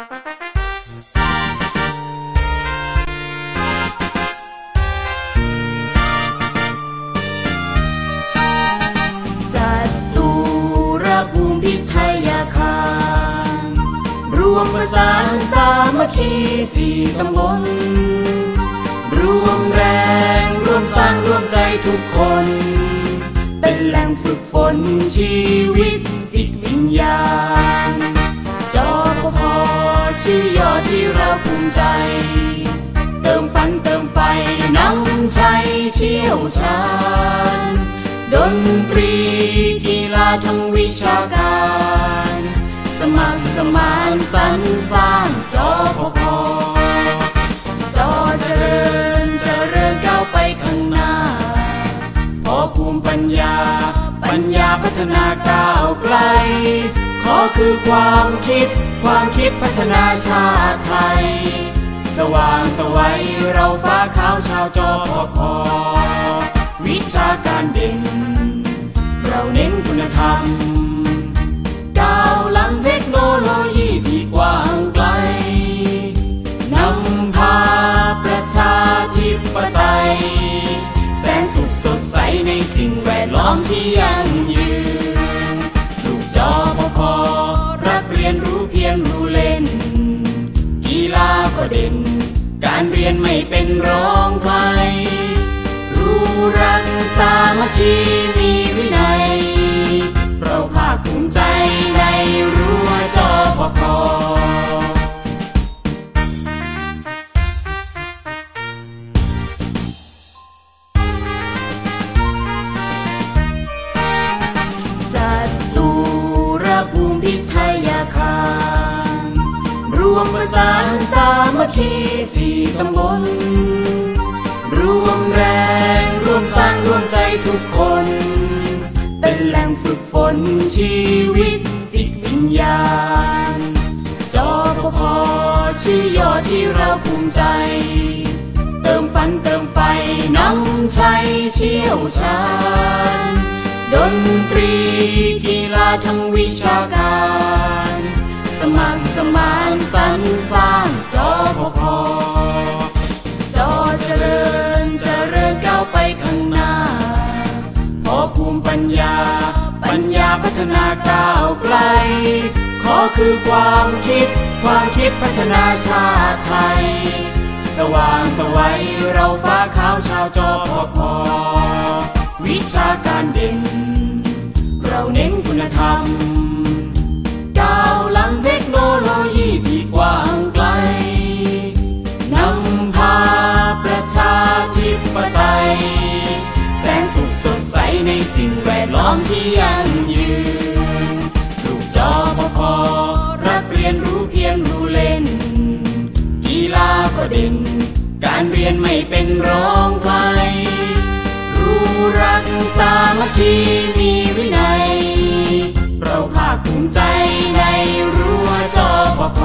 จัตุรภูมิพิทยาคารรวมประสานสามัคคีสี่ตำบลรวมแรงรวมสร้างรวมใจทุกคน เป็นแหล่งฝึกฝนชีวิต นเติมไฟนำชัยเชี่ยวชาญ ดนตรีกีฬาทั้งวิชาการ สมัครสมานสรรสร้างจอปพจอเจริญเจริญก้าวไปข้างหน้า พอภูมิปัญญา ปัญญาพัฒนาก้าวไกล ขอคือความคิด ความคิดพัฒนาชาติไทย ขาวชาวจอพอคอวิชาการเด่น เราเน้นคุณธรรมก้าวล้ำเทคโนโลยีที่กว้างไกลนำพาประชาธิปไตย แสนสุขสดใสในสิ่งแวดล้อมที่ยั่งยืนลูกจอพอคอรักเรียนรู้เพียงรู้เล่น กีฬาก็เด่น การเรียนไม่เป็นรองใคร รู้รักสามัคคีมีวินัย เราภาคภูมิใจในรั้วจอพอคอจัดตุรภูมิพิทย คีสี่ตำบลรวมแรงร่วมสร้างร่วมใจทุกคน เป็นแหล่งฝึกฝนชีวิตจิตวิญญาณจอปพชื่อยอที่เราภูมิใจ เติมฝันเติมไฟนำชัยเชี่ยวชาญดนตรีกีฬาทั้งวิชาการ สมัครสมานสรรสา ฒนาก้าวไกล ขอคือความคิด ความคิดพัฒนาชาติไทย สว่างสวัยเราฟ้าขาวชาวจอพอคอวิชาการเด่น เราเน้นคุณธรรม ก้าวล้ำเทคโนโลยีที่กว้างไกล นำพาประชาธิปไตย แสนสุขสดใสในสิ่งแวดล้อมที่ยั่ง ก็เด่นการเรียนไม่เป็นรองใครรู้รักสามัคคีมีวินัย เราภาคภูมิใจในรั้วจอปค